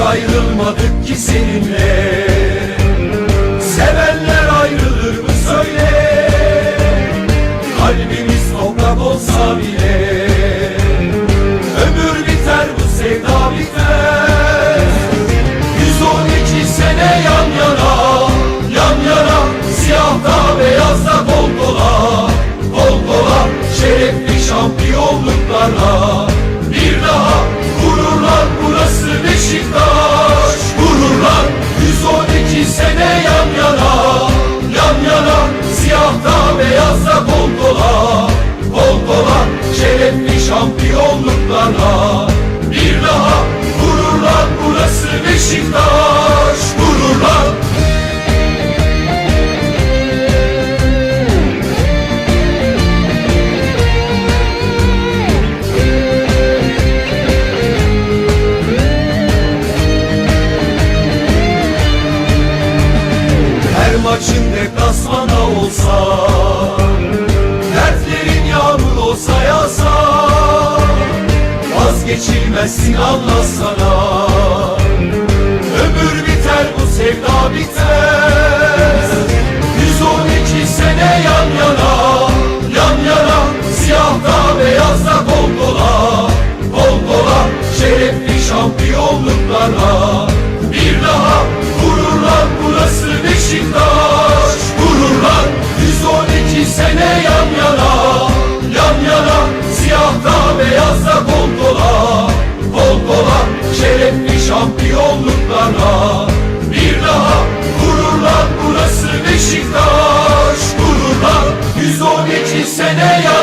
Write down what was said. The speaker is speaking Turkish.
ayrılmadık ki seninle. 112 sene yan yana Yan yana Siyahta beyazda kol kola Kol Vazgeçilmezsin anlasana Ömür biter bu sevda bitmez 112 sene yan yana Yan yana Siyahta beyazda kol kola Kol kola Şerefli şampiyonluklarla sene ya.